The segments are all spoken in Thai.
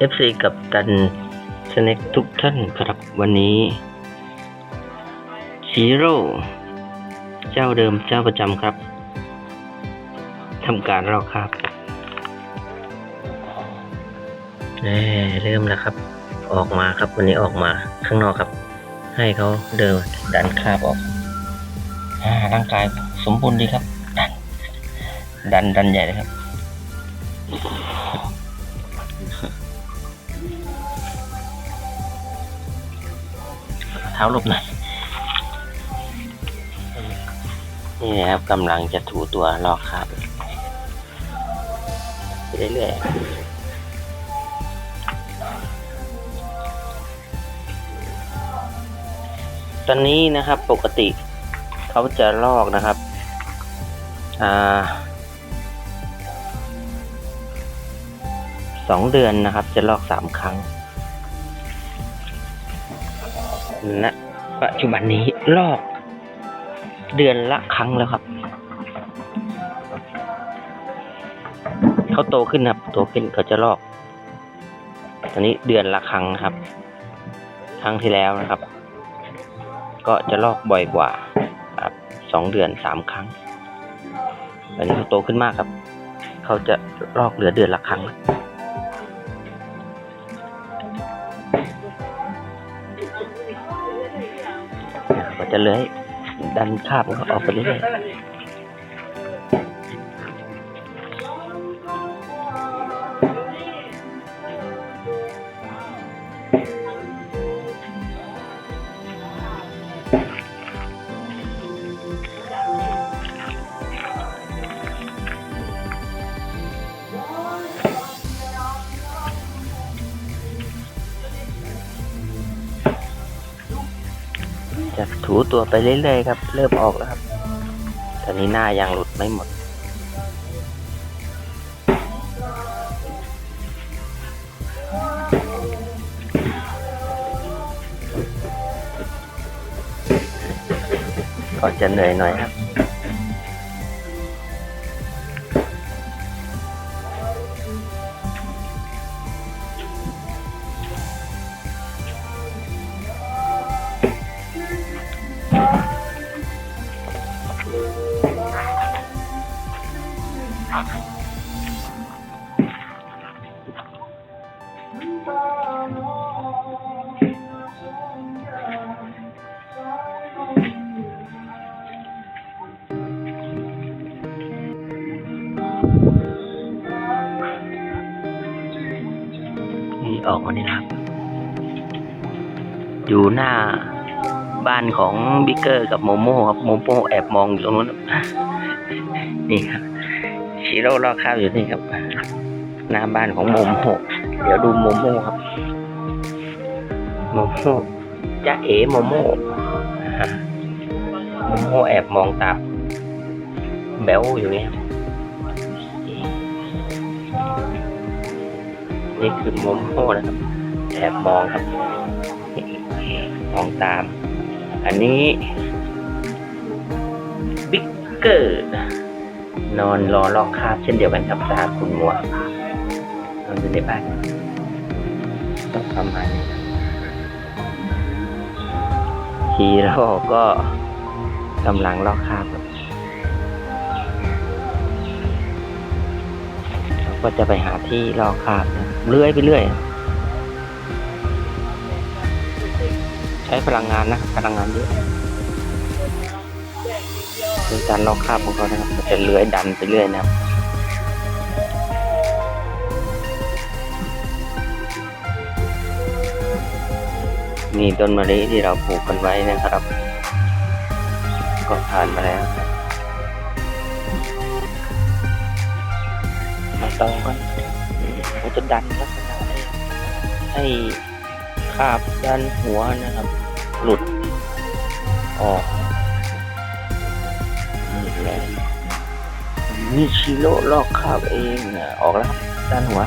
สวัสดีครับ FC กับตันสเน็กทุกท่านครับวันนี้ชีโร่เจ้าเดิมเจ้าประจำครับทำการลอกครับแน่เริ่มแล้วครับ ออกมาครับวันนี้ออกมาข้างนอกครับ ให้เขาเดินดันคราบออกอาร่างกายสมบูรณ์ดีครับ ดัน ดันดันใหญ่เลยครับ ท้าหลบหน่อยนี่นะครับกำลังจะถูตัวลอกคราบไปเรื่อยๆตอนนี้นะครับปกติเขาจะลอกนะครับ อ่าสองเดือนนะครับ จะลอกสามครั้ง ณปัจจุบันนี้ลอก เดือนละครั้งแล้วครับ เขาโตขึ้นครับ โตขึ้นเขาจะลอก ตอนนี้เดือนละครั้งครับ ครั้งที่แล้วนะครับ ก็จะลอกบ่อยกว่าครับสองเดือนสามครั้งตอนนี้เขาโตขึ้นมากครับ เขาจะลอกเหลือเดือนละครั้ง จะเลื้อยดันคาบมันออกไปเรื่อย ตัวไปเรื่อยๆครับ เริ่มออกแล้วครับ ตอนนี้หน้ายังหลุดไม่หมด ก็จะเหนื่อยหน่อยครับ อยู่หน้าบ้านของบิ๊กเกอร์กับโมโม่ครับโมโม่แอบมองอยู่ตรงนู้นนี่ครับชิโร่ลอกข้าวอยู่นี่ครับ หน้าบ้านของโมโม่เดี๋ยวดูโมโม่ครับโมโม่จะเอ๋โมโม่โมโม่แอบมองตามแบลอยู่นี่ครับนี่คือโมโม่นะครับแอบมองครับ มองตามอันนี้บิ๊กเกอร์นอนรอลอกคาบเช่นเดียวกันครับตาคุณมัวนอนอยู่ในบ้านต้องประมาณนี้ฮีโร่ก็กำลังลอกคาบครับเขาก็จะไปหาที่ลอกคาบเลื่อยไปเรื่อย ใช้พลังงานนะพลังงานเยอะในการลอกคราบของเขานะครับจะเลื้อยดันไปเรื่อยนะครับมีต้นมะลิที่เราปลูกกันไว้นะครับ ก็ผ่านมาแล้วมาต่อกันเราจะดันลักษณะให้ คาบด้านหัวนะครับ หลุดออกนี่แหละนี่ชิโร่ลอกคาบเองนะออกแล้วครับด้านหัว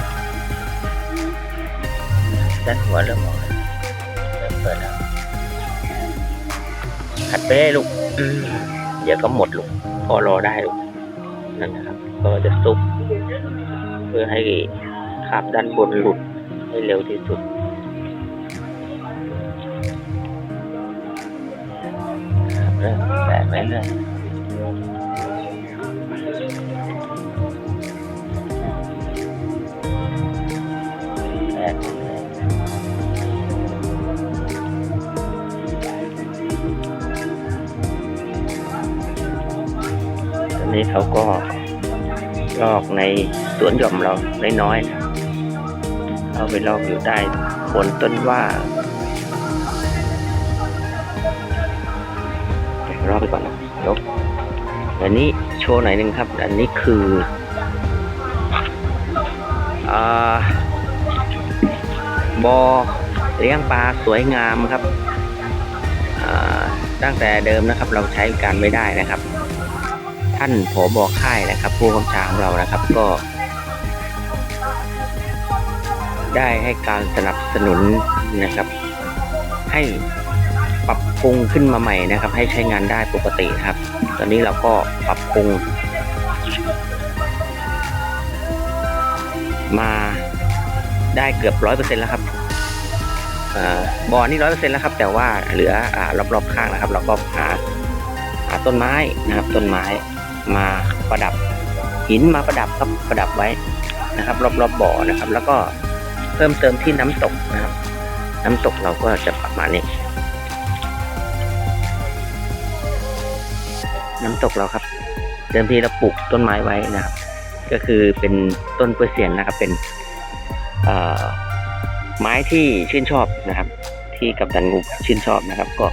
ด้านหัวเริ่มออกแล้วเริ่มเปิดแล้วขัดไปได้ลูกเดี๋ยวก็หมดลูกพอรอได้ลูกนั่นนะครับ ก็จะซุก เพื่อให้คาบด้านบนหลุดให้เร็วที่สุด เรื่อยแตะไปเรื่อยตอนนี้เขาก็ลอกในสวนหย่อมเราน้อยๆนะเข้าไปลอกอยู่ใต้โคนต้นว่า นนี้โชว์หน่อยหนึ่งครับ อันนี้คืออ่าบอเลี้ยงปลาสวยงามครับตั้งแต่เดิมนะครับเราใช้การไม่ได้นะครับ ท่านผอบอค่ายนะครับ ผู้กำชาของเรานะครับก็ ได้ให้การสนับสนุนนะครับ ให้ ปรุงขึ้นมาใหม่นะครับ ให้ใช้งานได้ปกตินะครับ ตอนนี้เราก็ปรับปรุง มาได้เกือบร้อยเปอร์เซ็นต์แล้วครับอบ่อนี่ร้อยเปอร์เซ็นต์แล้วครับ แต่ว่าเหลืออรอบๆข้างนะครับ เราก็หาหาต้นไม้นะครับ ต้นไม้มาประดับหินมาประดับครับประดับไว้นะครับ รอบๆบบ่อนะครับ แล้วก็เพิ่มเติมที่น้ำตกนะครับ น้ำตกเราก็จะประมาณนี้ น้ำตกเราครับ เดิมทีเราปลูกต้นไม้ไว้นะครับ ก็คือเป็นต้นเปอร์เซียนนะครับ เป็นไม้ที่ชื่นชอบนะครับ ที่กับดันงูชื่นชอบนะครับ ก็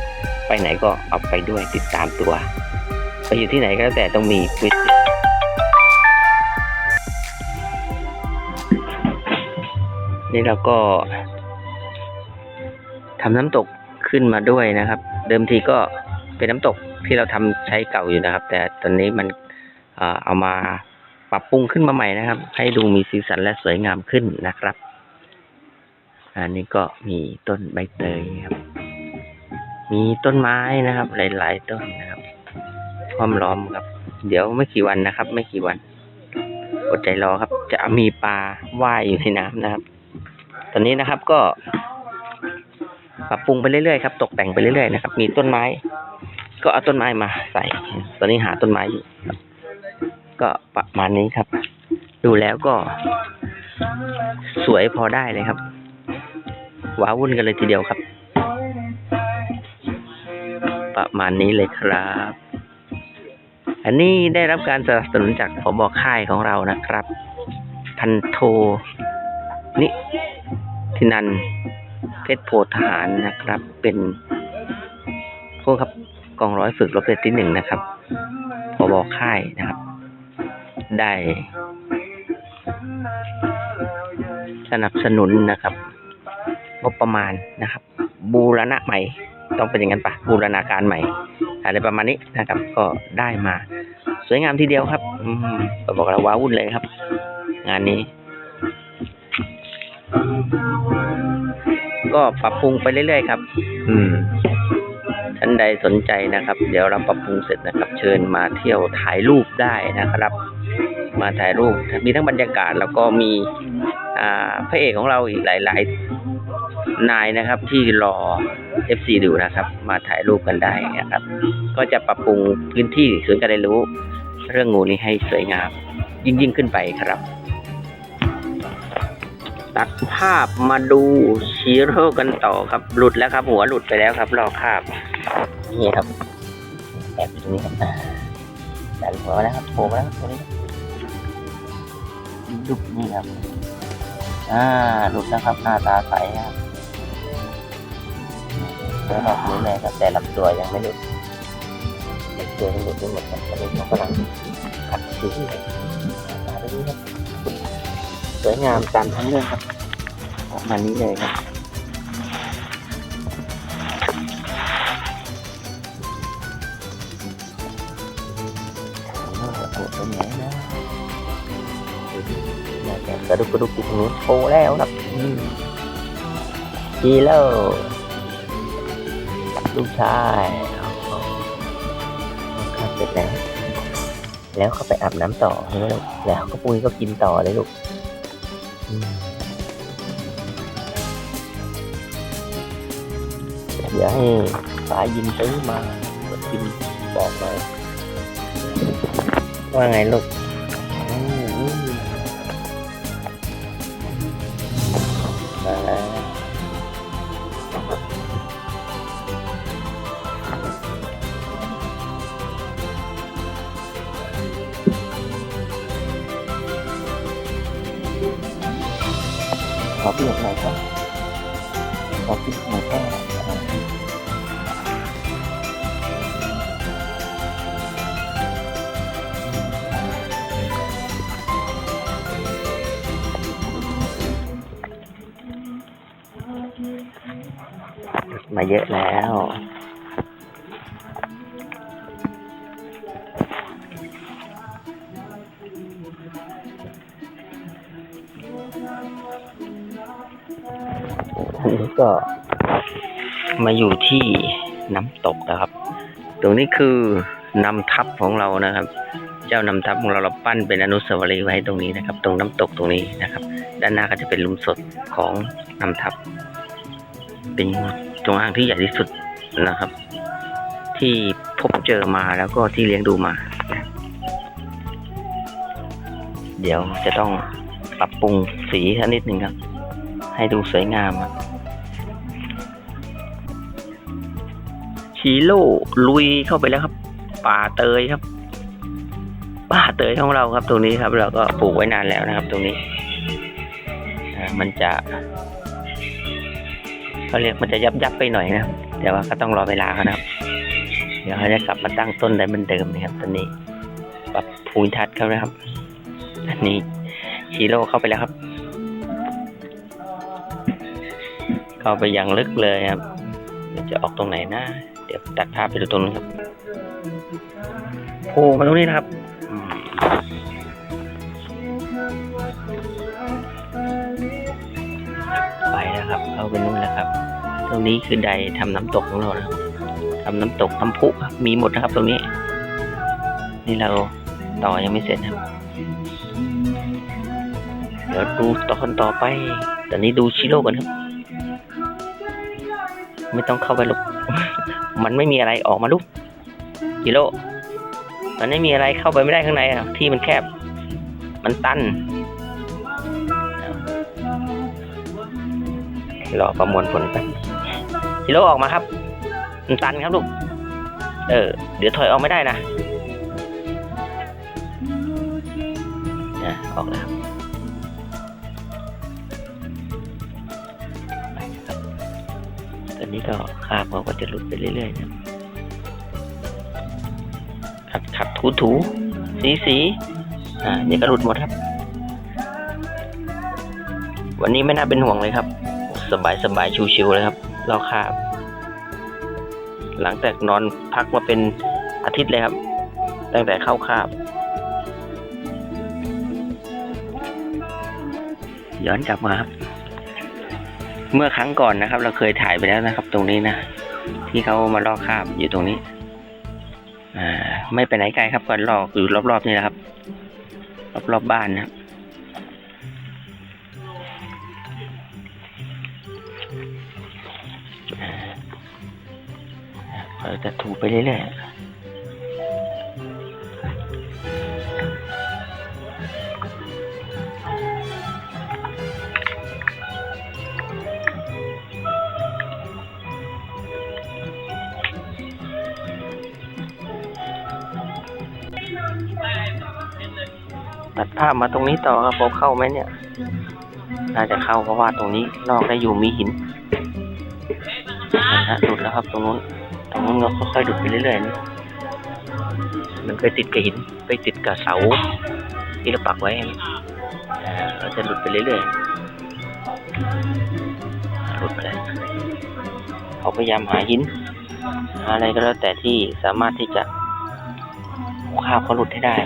ไปไหนก็เอาไปด้วยติดตามตัว ไปอยู่ที่ไหนก็แล้วแต่ต้องมีวิสินี่เราก็ทำน้ำตกขึ้นมาด้วยนะครับ เดิมทีก็เป็นน้ำตก ที่เราทำใช้เก่าอยู่นะครับ แต่ตอนนี้มันเอามาปรับปรุงขึ้นมาใหม่นะครับ ให้ดูมีสีสันและสวยงามขึ้นนะครับ อันนี้ก็มีต้นใบเตยครับ มีต้นไม้นะครับ หลาย ๆ ต้นนะครับห้อมล้อมครับ เดี๋ยวไม่กี่วันนะครับ ไม่กี่วันอดใจรอครับ จะมีปลาว่ายอยู่ในน้ำนะครับ ตอนนี้นะครับก็ปรับปรุงไปเรื่อยๆครับ ตกแต่งไปเรื่อยๆนะครับ มีต้นไม้ ก็เอาต้นไม้มาใส่ ตอนนี้หาต้นไม้อยู่ก็ประมาณนี้ครับ ดูแล้วก็ สวยพอได้เลยครับว้าวุ่นกันเลยทีเดียวครับ ประมาณนี้เลยครับ อันนี้ได้รับการสนับสนุนจากผบค่ายของเรานะครับ พันโทนิทินันเพชรโพธหารนะครับ เป็นผู้ครับ กองร้อยฝึกรบเรือที่หนึ่งนะครับผบค่ายนะครับ ได้สนับสนุนนะครับงบประมาณนะครับ บูรณะใหม่ ต้องเป็นอย่างนั้นปะบูรณาการใหม่อะไรประมาณนี้นะครับ ก็ได้มา สวยงามทีเดียวครับ อืมก็บอกแล้วว้าวุ่นเลยครับ งานนี้ ก็ปรับปรุงไปเรื่อยๆครับ อืมานใดสนใจนะครับ เดี๋ยวเราปรับปรุงเสร็จนะครับ เชิญมาเที่ยวถ่ายรูปได้นะครับ มาถ่ายรูปมีทั้งบรรยากาศแล้วก็มีพระเอกของเราอีกหลาย ๆ นายนะครับที่รอ FC ดูนะครับ มาถ่ายรูปกันได้นะครับ ก็จะปรับปรุงพื้นที่ศูนย์การเรียนรู้ เรื่องงูนี้ให้สวยงาม ยิ่งยิ่งขึ้นไปครับ ตัดภาพมาดูชีโร่กันต่อครับ หลุดแล้วครับ หัวหลุดไปแล้วครับลอคราบ นี่ครับแอบอยู่ตรงนี้ครับอ่าดันหัวแล้วครับโผล่มาแล้วครับตรงนี้ดุบนี่ครับอ่าหลุดแล้วครับหน้าตาใสครับแล้วก็นี้เลยครับแต่ลำตัวยังไม่หลุดลำตัวยังหลุดไม่หมดครับตอนนี้เขากำลังขัดคิ้วเลยมาดูนี่ครับสวยงามตามทั้งเรื่องครับออกมานี้เลยครับ กระดุกกระดุกอยู่ตรงนู้นโผล่แล้วครับอืมดีแล้วลูกชายเอาเอาเอาข้าเสร็จแล้ว แล้วเขาไปอาบน้ำต่อใช่ไหมลูกแล้วก็ปุ้ยก็กินต่อเลยลูกเดี๋ยวให้สายยินซื้อมาเปินบอกหน่อยว่าไงลูก อเปลี่ยนหน่อยครับขอเปลี่ยนหน่อยครับมาเยอะแล้ว ก็มาอยู่ที่น้ำตกนะครับ ตรงนี้คือนำทัพของเรานะครับ เจ้านำทัพของเราเราปั้นเป็นอนุสาวรีย์ไว้ตรงนี้นะครับ ตรงน้ำตกตรงนี้นะครับ ด้านหน้าก็จะเป็นลุมศพของนำทัพ เป็นจงอางที่ใหญ่ที่สุดนะครับ ที่พบเจอมาแล้วก็ที่เลี้ยงดูมา เดี๋ยวจะต้องปรับปรุงสีสักนิดหนึ่งครับ ให้ดูสวยงามอะ ชีโร่ลุยเข้าไปแล้วครับ ป่าเตยครับ ป่าเตยของเราครับ ตรงนี้ครับ เราก็ปลูกไว้นานแล้วนะครับ ตรงนี้มันจะเขาเรียกมันจะยับยับไปหน่อยนะแต่ว่าก็ต้องรอเวลาเขานะครับ เดี๋ยวเขาจะกลับมาตั้งต้นได้เหมือนเดิมนะครับ ตอนนี้ปรับภูมิทัศน์เขานะครับ อันนี้ชีโร่เข้าไปแล้วครับ เข้าไปอย่างลึกเลยครับจะออกตรงไหนนะ เดี๋ยวตัดภาพไปดูตรงนู้นครับโผล่มาตรงนี้นะครับอืมไปแล้วครับเข้าไปนู่นแล้วครับ ตรงนี้คือใดทำน้ำตกของเรานะครับทำน้ำตกน้ำพุครับมีหมดนะครับ ตรงนี้ นี่เราต่อยังไม่เสร็จครับเดี๋ยวดูตอนต่อไปตอนนี้ดูชิโร่กันครับ ไม่ต้องเข้าไปหรอก มันไม่มีอะไรออกมาลูกชิโร่มันไม่มีอะไรเข้าไปไม่ได้ข้างในอะที่มันแคบ มันตันรอประมวลผลไปชิโร่ออกมาครับ มันตันครับลูก เออ เดี๋ยวถอยออกไม่ได้นะนะออกแล้ว นนี้ก็คาบเขาก็จะหลุดไปเรื่อยๆนะขัดขัดถูถูสีสีอ่าเดี๋ยก็หลุดหมดครับ วันนี้ไม่น่าเป็นห่วงเลยครับ สบายสบายชิวๆเลยครับเราคาบหลังจากนอนพักมาเป็นอาทิตย์เลยครับ ตั้งแต่เข้าคาบ ย้อนกลับมาครับ เมื่อครั้งก่อนนะครับ เราเคยถ่ายไปแล้วนะครับ ตรงนี้นะที่เขามาลอกคราบอยู่ตรงนี้ อ่า ไม่ไปไหนไกลครับก็ลอกอยู่รอบๆนี่แหละครับ รอบๆบ้านนะครับเราจะถูไปเรื่อยๆ ตัดภาพมาตรงนี้ต่อครับผมเข้าไหมเนี่ย น่าจะเข้าเพราะว่าตรงนี้นอกได้อยู่มีหินนะฮะหลุดแล้วครับตรงนู้น ตรงนู้นก็ค่อยๆหลุดไปเรื่อยๆนี่มันไปติดกับหินไปติดกับเสาที่เราปักไว้นะอ่าจะหลุดไปเรื่อยๆหลุดไปแล้วเขาพยายามหาหินหาอะไรก็แล้วแต่ที่สามารถที่จะข้าวเขาหลุดให้ได้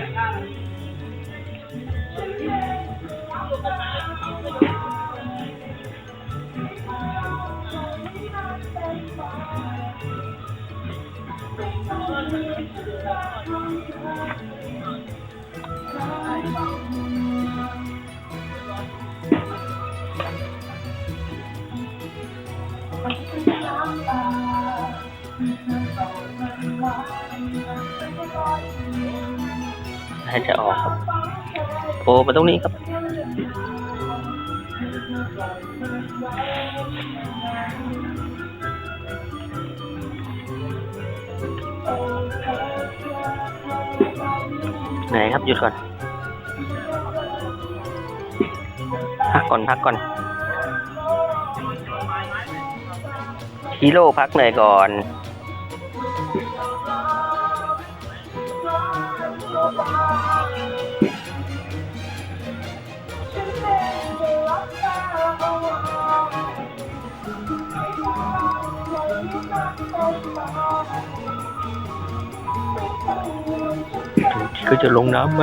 还在哦 โผล่มาตรงนี้ครับไหนครับหยุดก่อนพักก่อนพักก่อนฮีโร่พักเหน่อยก่อน ก็จะลงน้ำไหม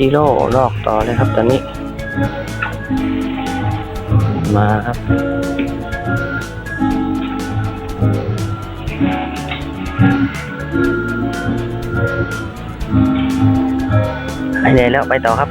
ครับชิโร่ลอกต่อเลยครับตอนนี้ มาครับ ไปไหนแล้วไปต่อครับ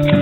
เ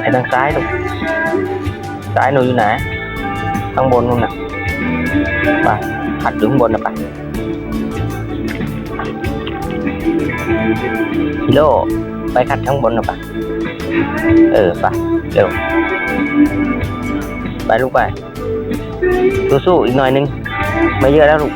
ไปทางซ้ายลูกซ้ายหนูอยู่ไหนข้างบนนู่นน่ะไปหัดอยู่ข้างบนนะไปฮิโร่ไปขัดข้างบนนะไปเออไปเร็วไปลูกไปสู้ๆอีกหน่อยนึงไม่เยอะแล้วลูก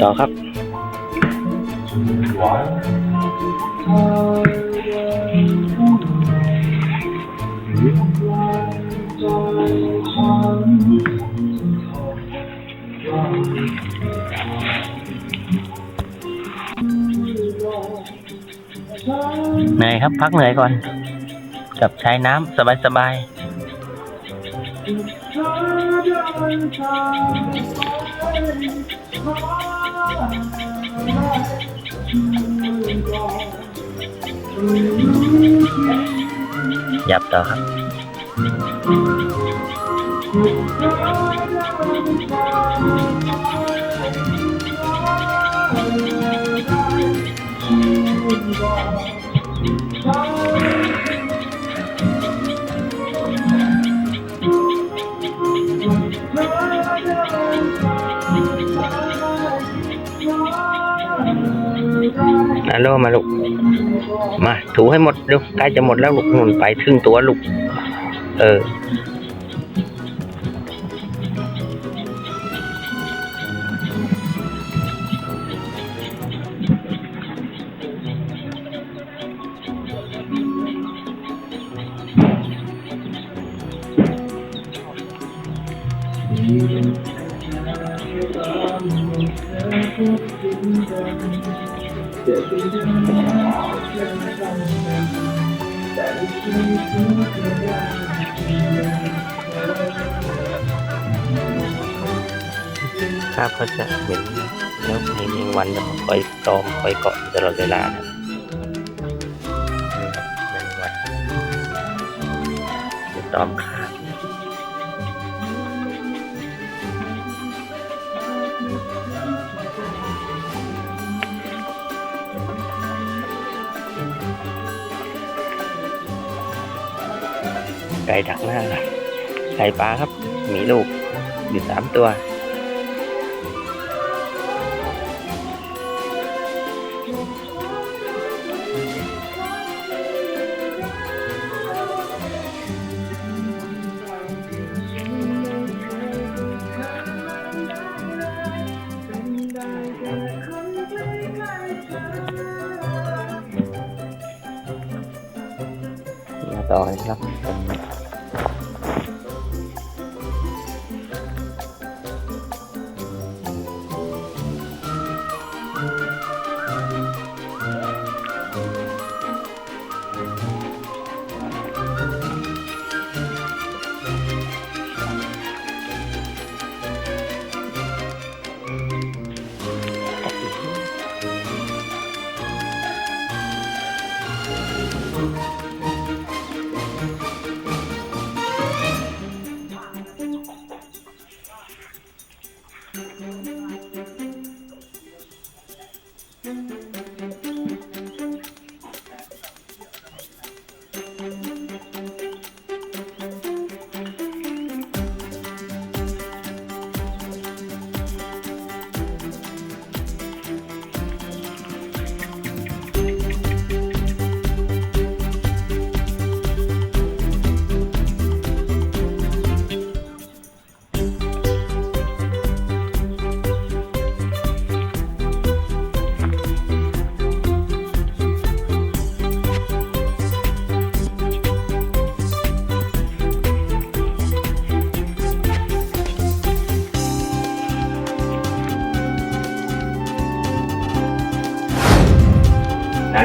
ต่อครับเหนื่อยครับพักเหนื่อยก่อน กับใช้น้ำสบายๆ หยับต่อครับ อโลมาลูก มาถูให้หมดลูกใกล้จะหมดแล้วลูกหนุนไปทึ่งตัวลูก เออ ครับเขาจะเห็นแล้วเห็นยังวันแล้วก็คอยตอมคอยเกาะตลอดเวลานะนี่ครับแมงวันจะตอมขาไก่ดักหน้าล่ะไก่ปลาครับ มีลูกอยู่สามตัว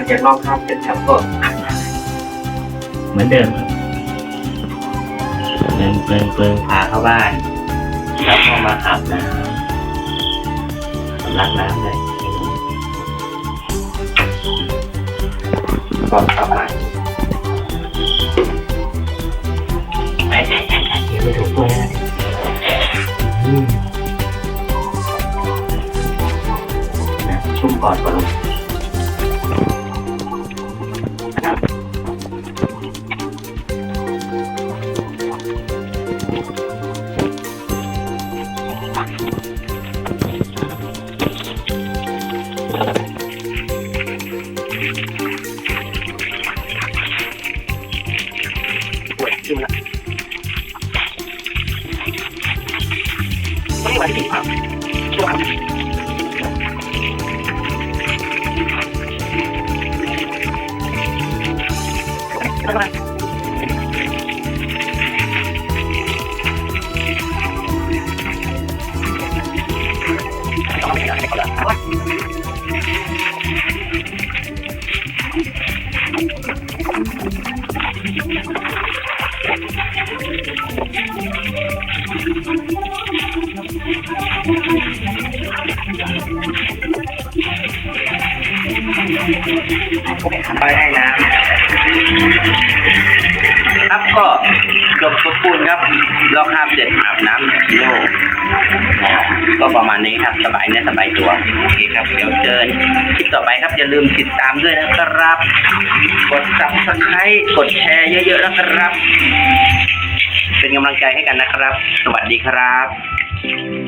จากลอกคราบเสร็จครับก็อาบน้ำเหมือนเดิมครับเปิงเปิงเปิงพาเข้าบ้านแล้วก็มาอาบน้ำสำลักน้ำเลยก่อนเข้าบ้านไปไปไปไปเดี๋ยวไปถูกตัวนะอืมนะชุ่มก่อนก่อนลง ไปให้น้ำครับก็จบสมบูรณ์ครับเราข้ามเสร็จอาบน้ำซีโร่นะครับก็ประมาณนี้ครับสบายเนื้อสบายตัวโอเคครับเดี๋ยวเจอคลิปต่อไปครับอย่าลืมติดตามด้วยนะครับ กด subscribe กดแชร์เยอะๆนะครับ เป็นกำลังใจให้กันนะครับ สวัสดีครับ Bye.